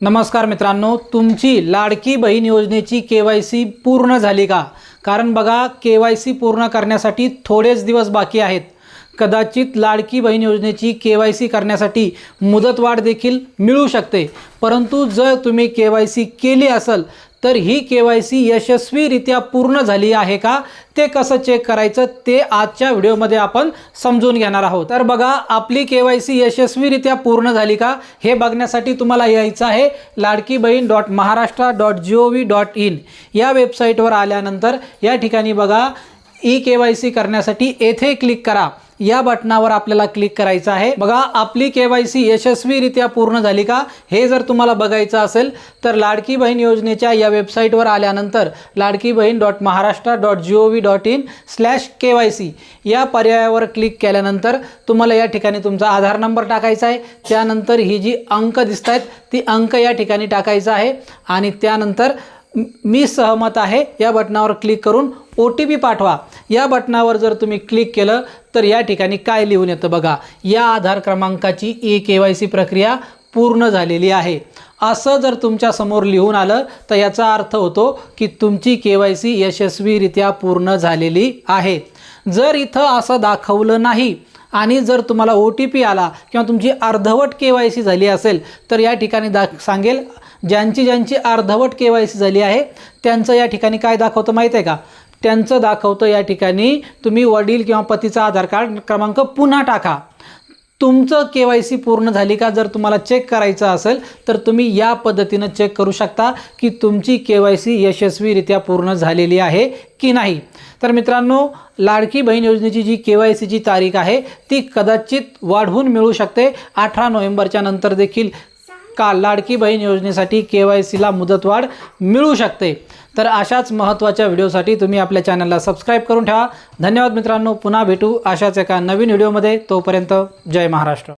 नमस्कार मित्रांनो तुमची लाडकी बहीण योजनेची के वाय सी पूर्ण झाली का? कारण बघा के वाय सी पूर्ण करण्यासाठी थोडेच दिवस बाकी आहेत. कदाचित लाडकी बहीण योजनेची के वाय सी करण्यासाठी मुदतवाढ देखील मिळू शकते. परंतु जर तुम्ही के वाय सी केली असेल तर ही के वाय सी यशस्वीरित्या पूर्ण झाली आहे का? ते कसं चेक करायचं? ते आजच्या व्हिडिओमध्ये आपण समजून घेणार आहोत. तर बघा आपली के वाय सी यशस्वीरित्या पूर्ण झाली का? हे बघण्यासाठी तुम्हाला यायचं आहे Ladki Bahin dot Maharashtra dot G O V dot in. या वेबसाईटवर आल्यानंतर या ठिकाणी बघा ई के वाय सी करण्यासाठी येथे क्लिक करा. या बटनावर आपल्याला क्लिक करायचं आहे. बघा आपली के वाय सी यशस्वीरित्या पूर्ण झाली का? हे जर तुम्हाला बघायचं असेल तर लाडकी बहीण योजनेच्या या वेबसाईटवर आल्यानंतर Ladki Bahin dot Maharashtra dot G O V dot in slash K Y C या पर्यायावर क्लिक केल्यानंतर तुम्हाला या ठिकाणी तुमचा आधार नंबर टाकायचा आहे. त्यानंतर ही जी अंक दिसत आहेत ती अंक या ठिकाणी टाकायचा आहे. आणि त्यानंतर मी सहमत आहे. या बटनावर क्लिक करून ओ टी पी पाठवा. या बटनावर जर तुम्ही क्लिक केलं तर या ठिकाणी काय लिहून येतं बघा. या आधार क्रमांकाची ई के वाय सी प्रक्रिया पूर्ण झालेली आहे. असं जर तुमच्यासमोर लिहून आलं तर याचा अर्थ होतो की तुमची के वाय सी यशस्वीरित्या पूर्ण झालेली आहे. जर इथं असं दाखवलं नाही आणि जर तुम्हाला ओ टी पी आला किंवा तुमची अर्धवट के वाय सी झाली असेल तर या ठिकाणी दा सांगेल ज्यांची ज्यांची अर्धवट के वाय सी झाली आहे त्यांचं या ठिकाणी काय दाखवतं माहीत आहे का? त्यांचं दाखवतं या ठिकाणी तुम्ही वडील किंवा पतीचा आधार कार्ड क्रमांक पुन्हा टाका. तुमचं के वाय सी पूर्ण झाली का जर तुम्हाला चेक करायचं असेल तर तुम्ही या पद्धतीनं चेक करू शकता की तुमची के वाय सी यशस्वीरित्या पूर्ण झालेली आहे की नाही. तर मित्रांनो लाडकी बहीण योजनेची जी के वाय सीची तारीख आहे ती कदाचित वाढवून मिळू शकते. अठरा नोव्हेंबरच्या नंतर देखील का लाडकी बहीण योजनेसाठी के वाय सीला मुदतवाढ मिळू शकते? तर अशाच महत्त्वाच्या व्हिडिओसाठी तुम्ही आपल्या चॅनलला सबस्क्राईब करून ठेवा. धन्यवाद मित्रांनो. पुन्हा भेटू अशाच एका नवीन व्हिडिओमध्ये. तोपर्यंत जय महाराष्ट्र.